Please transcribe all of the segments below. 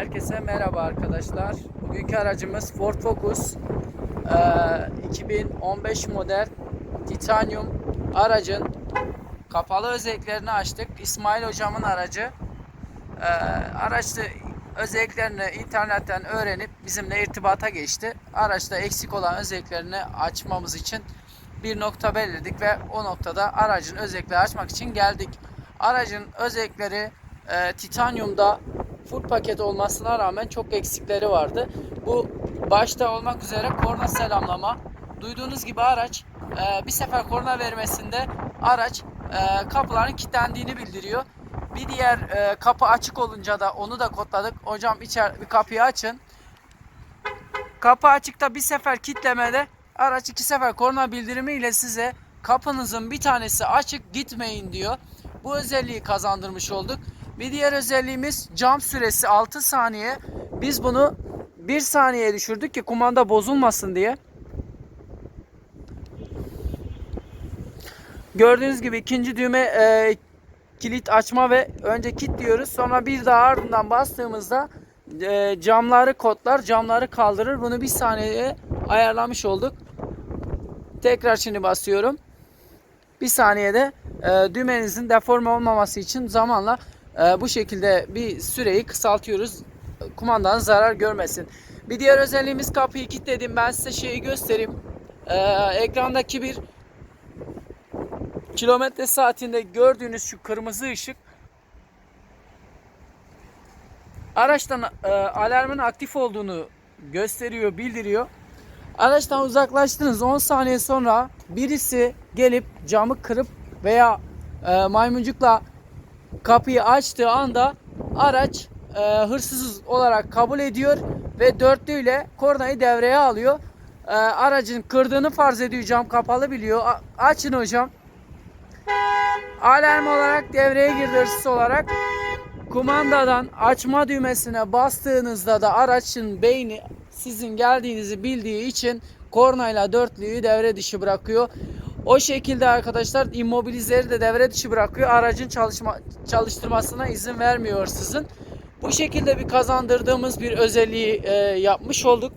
Herkese merhaba arkadaşlar. Bugünkü aracımız Ford Focus. Ee, 2015 model titanium aracın kapalı özelliklerini açtık. İsmail hocamın aracı. Ee, araçta özelliklerini internetten öğrenip bizimle irtibata geçti. Araçta eksik olan özelliklerini açmamız için bir nokta belirledik ve o noktada aracın özellikleri açmak için geldik. Aracın özellikleri e, titanyumda full paket olmasına rağmen çok eksikleri vardı. Bu başta olmak üzere korna selamlama. Duyduğunuz gibi araç e, bir sefer korna vermesinde araç e, kapıların kilitlendiğini bildiriyor. Bir diğer e, kapı açık olunca da onu da kodladık. Hocam içer bir kapıyı açın. Kapı açıkta bir sefer kitlemede araç iki sefer korna bildirimi ile size kapınızın bir tanesi açık gitmeyin diyor. Bu özelliği kazandırmış olduk. Bir diğer özelliğimiz cam süresi 6 saniye. Biz bunu 1 saniyeye düşürdük ki kumanda bozulmasın diye. Gördüğünüz gibi ikinci düğme e, kilit açma ve önce kit diyoruz. Sonra bir daha ardından bastığımızda e, camları kodlar, camları kaldırır. Bunu bir saniyeye ayarlamış olduk. Tekrar şimdi basıyorum. Bir saniyede e, düğmenizin deforme olmaması için zamanla e, bu şekilde bir süreyi kısaltıyoruz. Kumandanın zarar görmesin. Bir diğer özelliğimiz kapıyı kilitledim. Ben size şeyi göstereyim. E, ekrandaki bir kilometre saatinde gördüğünüz şu kırmızı ışık araçtan e, alarmın aktif olduğunu gösteriyor, bildiriyor. Araçtan uzaklaştınız 10 saniye sonra birisi gelip camı kırıp veya e, maymuncukla kapıyı açtığı anda araç e, hırsız olarak kabul ediyor ve dörtlüyle kornayı devreye alıyor. E, aracın kırdığını farz ediyor cam kapalı biliyor. A- açın hocam. Alarm olarak devreye girdi hırsız olarak. Kumandadan açma düğmesine bastığınızda da araçın beyni sizin geldiğinizi bildiği için kornayla dörtlüyü devre dışı bırakıyor. O şekilde arkadaşlar immobilizleri de devre dışı bırakıyor. Aracın çalışma, çalıştırmasına izin vermiyor hırsızın. Bu şekilde bir kazandırdığımız bir özelliği e, yapmış olduk.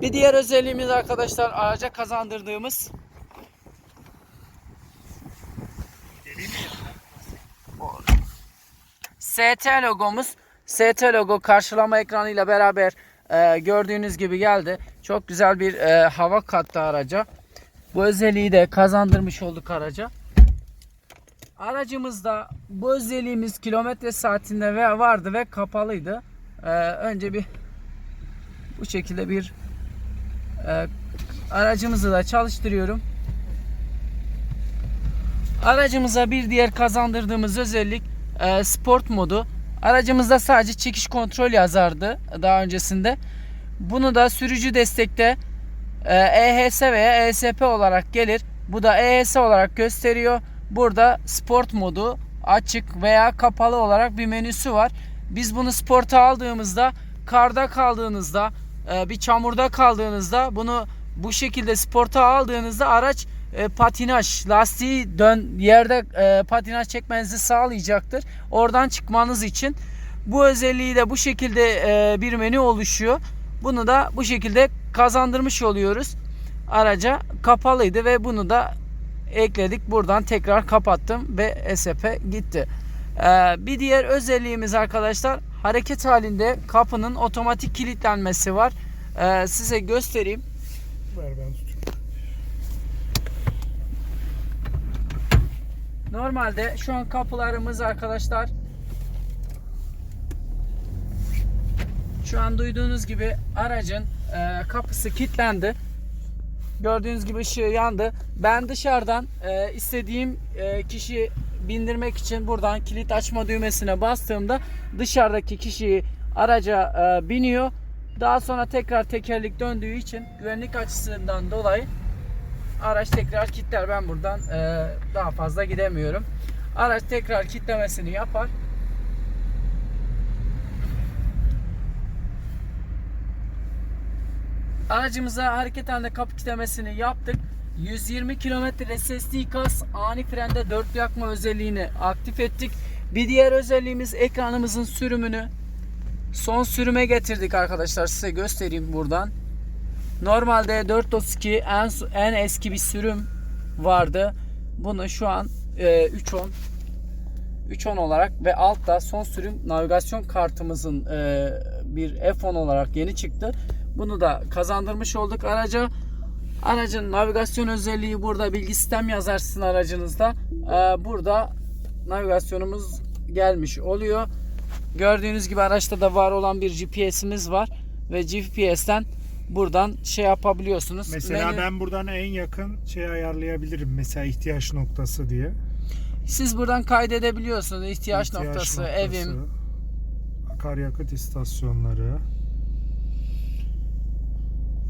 Bir diğer özelliğimiz arkadaşlar araca kazandırdığımız ST logomuz. ST logo karşılama ekranıyla beraber e, gördüğünüz gibi geldi. Çok güzel bir e, hava kattı araca. Bu özelliği de kazandırmış olduk araca. Aracımızda bu özelliğimiz kilometre saatinde ve vardı ve kapalıydı. E, önce bir bu şekilde bir e, aracımızı da çalıştırıyorum. Aracımıza bir diğer kazandırdığımız özellik e, sport modu. Aracımızda sadece çekiş kontrol yazardı daha öncesinde. Bunu da sürücü destekte EHS veya ESP olarak gelir. Bu da EHS olarak gösteriyor. Burada sport modu açık veya kapalı olarak bir menüsü var. Biz bunu sporta aldığımızda karda kaldığınızda e, bir çamurda kaldığınızda bunu bu şekilde sporta aldığınızda araç e, patinaj lastiği dön yerde e, patinaj çekmenizi sağlayacaktır. Oradan çıkmanız için bu özelliği de bu şekilde e, bir menü oluşuyor. Bunu da bu şekilde kazandırmış oluyoruz. Araca kapalıydı ve bunu da ekledik. Buradan tekrar kapattım ve SP gitti. E, bir diğer özelliğimiz arkadaşlar hareket halinde kapının otomatik kilitlenmesi var. E, size göstereyim. Ver ben tutayım. Normalde şu an kapılarımız arkadaşlar şu an duyduğunuz gibi aracın e, kapısı kilitlendi. Gördüğünüz gibi ışığı yandı. Ben dışarıdan e, istediğim e, kişi bindirmek için buradan kilit açma düğmesine bastığımda dışarıdaki kişiyi araca e, biniyor. Daha sonra tekrar tekerlik döndüğü için güvenlik açısından dolayı araç tekrar kilitler. Ben buradan e, daha fazla gidemiyorum. Araç tekrar kilitlemesini yapar. Aracımıza hareket halinde kapı kilitlemesini yaptık. 120 km SSD kas ani frende dörtlü yakma özelliğini aktif ettik. Bir diğer özelliğimiz ekranımızın sürümünü son sürüme getirdik arkadaşlar. Size göstereyim buradan. Normalde 432 en, en eski bir sürüm vardı. Bunu şu an e, 310 310 olarak ve altta son sürüm navigasyon kartımızın e, bir F10 olarak yeni çıktı. Bunu da kazandırmış olduk araca. Aracın navigasyon özelliği burada bilgi sistem yazarsın aracınızda. E, burada navigasyonumuz gelmiş oluyor. Gördüğünüz gibi araçta da var olan bir GPS'imiz var ve GPS'ten buradan şey yapabiliyorsunuz. Mesela Menü- ben buradan en yakın şey ayarlayabilirim. Mesela ihtiyaç noktası diye. siz buradan kaydedebiliyorsunuz. İhtiyaç, noktası, evim, akaryakıt istasyonları,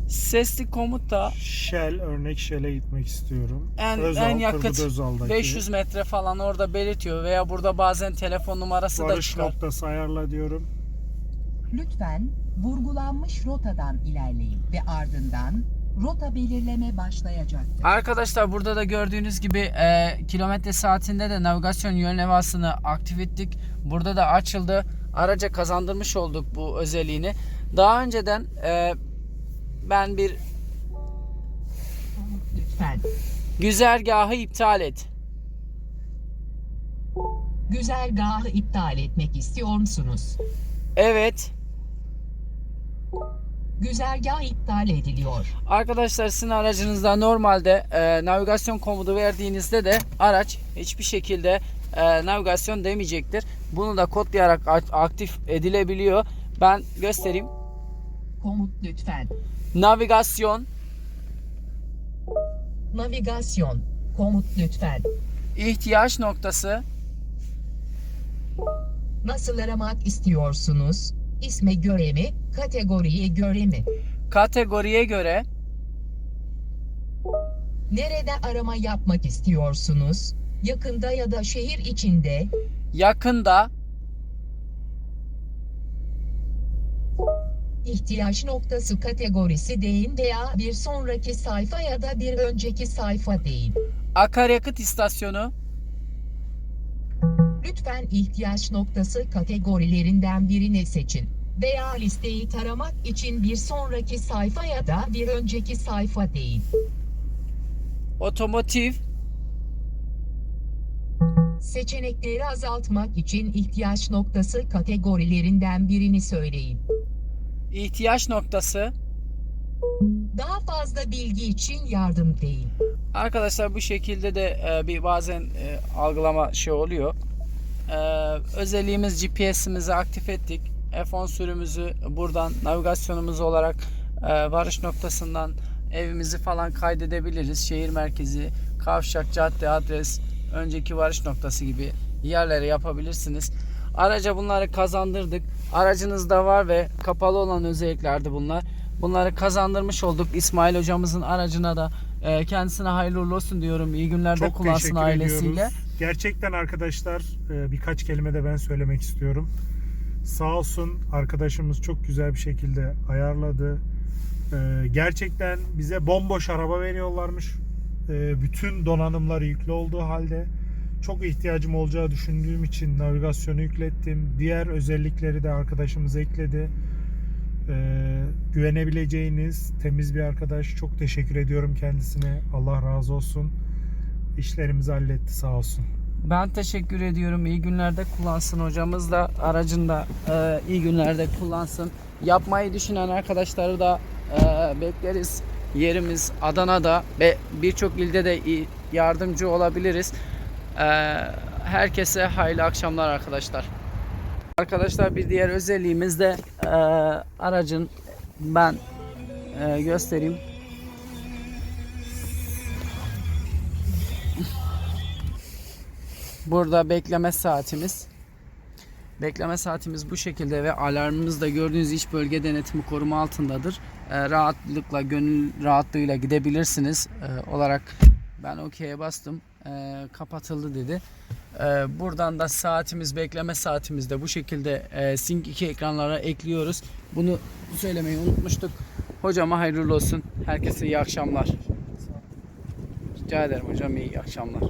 sesli komut da Shell örnek Shell'e gitmek istiyorum. en Özal, en yakıt Turgut Özal'daki. 500 metre falan orada belirtiyor veya burada bazen telefon numarası da Varış çıkar. noktası ayarla diyorum. Lütfen vurgulanmış rotadan ilerleyin ve ardından rota belirleme başlayacaktır. Arkadaşlar burada da gördüğünüz gibi e, kilometre saatinde de navigasyon yön levhasını aktif ettik. Burada da açıldı. Araca kazandırmış olduk bu özelliğini. Daha önceden e, ben bir Lütfen güzergahı iptal et. güzergahı iptal etmek istiyor musunuz? Evet. Güzergah iptal ediliyor. Arkadaşlar sizin aracınızda normalde e, navigasyon komutu verdiğinizde de araç hiçbir şekilde e, navigasyon demeyecektir. Bunu da kodlayarak aktif edilebiliyor. Ben göstereyim. Komut lütfen. Navigasyon Navigasyon. Komut lütfen. ihtiyaç noktası Nasıl aramak istiyorsunuz? İsme göre mi? Kategoriye göre mi? kategoriye göre Nerede arama yapmak istiyorsunuz? Yakında ya da şehir içinde yakında ihtiyaç noktası kategorisi deyin veya bir sonraki sayfa ya da bir önceki sayfa deyin. akaryakıt istasyonu Lütfen ihtiyaç noktası kategorilerinden birini seçin. Veya listeyi taramak için bir sonraki sayfa ya da bir önceki sayfa deyin. otomotiv Seçenekleri azaltmak için ihtiyaç noktası kategorilerinden birini söyleyin. İhtiyaç noktası Daha fazla bilgi için yardım deyin. Arkadaşlar bu şekilde de e, bir bazen e, algılama şey oluyor. E, özelliğimiz GPS'imizi aktif ettik. F10 sürümümüzü buradan navigasyonumuz olarak e, varış noktasından evimizi falan kaydedebiliriz. Şehir merkezi, kavşak, cadde, adres, önceki varış noktası gibi yerlere yapabilirsiniz. Araca bunları kazandırdık. Aracınızda var ve kapalı olan özelliklerdi bunlar. Bunları kazandırmış olduk. İsmail hocamızın aracına da e, kendisine hayırlı uğurlu olsun diyorum. İyi günlerde Çok kullansın ailesiyle. ediyoruz. Gerçekten arkadaşlar e, birkaç kelime de ben söylemek istiyorum. Sağ olsun arkadaşımız çok güzel bir şekilde ayarladı. E, Gerçekten bize bomboş araba veriyorlarmış. E, Bütün donanımları yüklü olduğu halde çok ihtiyacım olacağı düşündüğüm için navigasyonu yüklettim. Diğer özellikleri de arkadaşımız ekledi. E, güvenebileceğiniz temiz bir arkadaş. Çok teşekkür ediyorum kendisine. Allah razı olsun. İşlerimizi halletti sağ olsun. Ben teşekkür ediyorum. İyi günlerde kullansın hocamız da aracında e, iyi günlerde kullansın. Yapmayı düşünen arkadaşları da e, bekleriz. Yerimiz Adana'da ve birçok ilde de yardımcı olabiliriz. E, herkese hayırlı akşamlar arkadaşlar. Arkadaşlar bir diğer özelliğimiz de e, aracın ben e, göstereyim. Burada bekleme saatimiz. Bekleme saatimiz bu şekilde ve alarmımız da gördüğünüz iç bölge denetimi koruma altındadır. Ee, rahatlıkla, gönül rahatlığıyla gidebilirsiniz Ee, olarak ben OK'ye bastım. Ee, kapatıldı dedi. Ee, buradan da saatimiz, bekleme saatimiz de bu şekilde e, Sync 2 ekranlara ekliyoruz. Bunu söylemeyi unutmuştuk. Hocama hayırlı olsun. Herkese iyi akşamlar. Rica ederim hocam iyi akşamlar.